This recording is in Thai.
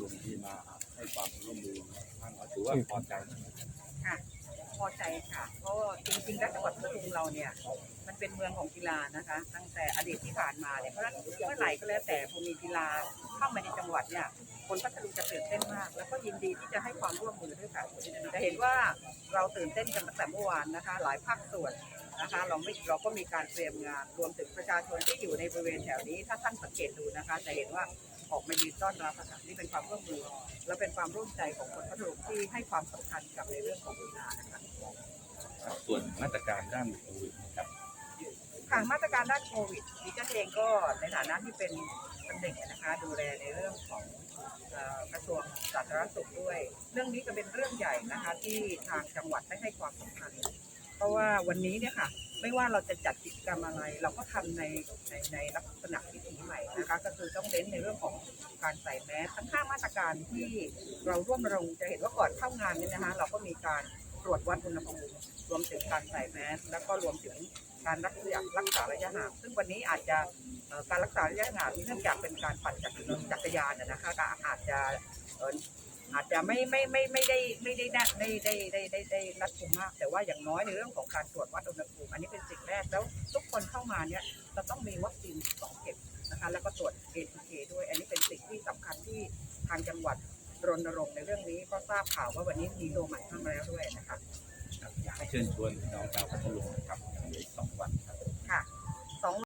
ลุงที่มาให้ความร่วมมือท่านถือว่าพอใจค่ะพอใจค่ะเพราะจริงๆแล้วจังหวัดพัทลุงเราเนี่ย มันเป็นเมืองของกีฬานะคะ ตั้งแต่อดีตที่ผ่านมาเนี่ยเพราะฉะนั้นเมื่อไหร่ก็แล้วแต่พอมีกีฬาเข้ามาในจังหวัดเนี่ยคนพัทลุงจะตื่นเต้นมาก แล้วก็ยินดีที่จะให้ความร่วมมือด้วยค่ะจะเห็นว่าเราตื่นเต้นกันตั้งแต่เมื่อวานนะคะ หลายภาคส่วนนะคะเราไม่เราก็มีการเตรียมงานรวมถึงประชาชนที่อยู่ในบริเวณแถวนี้ ถ้าท่านสังเกตดูนะคะ จะเห็นว่า ออกมายืนต้อนรับอะค่ะนี่เป็นความร่วมมือ และเป็นความร่วมใจของคนพัทลุงที่ให้ความสำคัญกับในเรื่องของกีฬานะคะครับส่วนมาตรการด้านโควิดนะครับค่ะมาตรการด้านโควิดดิฉันเองก็ในฐานะที่เป็นตำแหน่งนะคะดูแลในเรื่องของเอ่อกระทรวงสาธารณสุขด้วย เรื่องนี้ก็เป็นเรื่องใหญ่นะคะที่ทางจังหวัดได้ให้ความสำคัญเพ ราะว่าวันนี้เนี่ยค่ะ ไม่ว่าเราจะจัดกิจกรรมอะไร เราก็ทำในในในลักษณะวิถีใหม่นะคะก็คือต้องเน้นในเรื่องของการใส่แมสทั้งห้ามาตรการที่เราร่วมรงจะเห็นว่าก่อนเข้างานเนี่ยนะคะ เราก็มีการตรวจวัดอุณหภูมิรวมถึงการใส่แมสแล้วก็รวมถึงการรักษารักษาระยะห่างซึ่งวันนี้อาจจะการรักษาระยะห่างเนื่องจากเป็นการปั่นจักรยานนะนะคะก็อาจจะเอาจจะไม่ไม่ไม่ไม่ได้ไม่ได้ได้ได้ได้ได้ได้ได้รัดกุมมาก แต่ว่าอย่างน้อยในเรื่องของการตรวจวัดอุณหภูมิอันนี้เป็นสิ่งแรกแล้วทุกคนเข้ามาเนี่ยจะต้องมีวัคซีนสองเข็มนะคะแล้วก็ตรวจ ATK ด้วย อันนี้เป็นสิ่งที่สำคัญที่ทางจังหวัดรณรงค์ในเรื่องนี้ก็ทราบข่าวว่าวันนี้มีตัวใหม่เข้ามาแล้วด้วยนะคะอยากให้เชิญชวนน้องชาวพัทลุงนะครับอีกสองวันครับ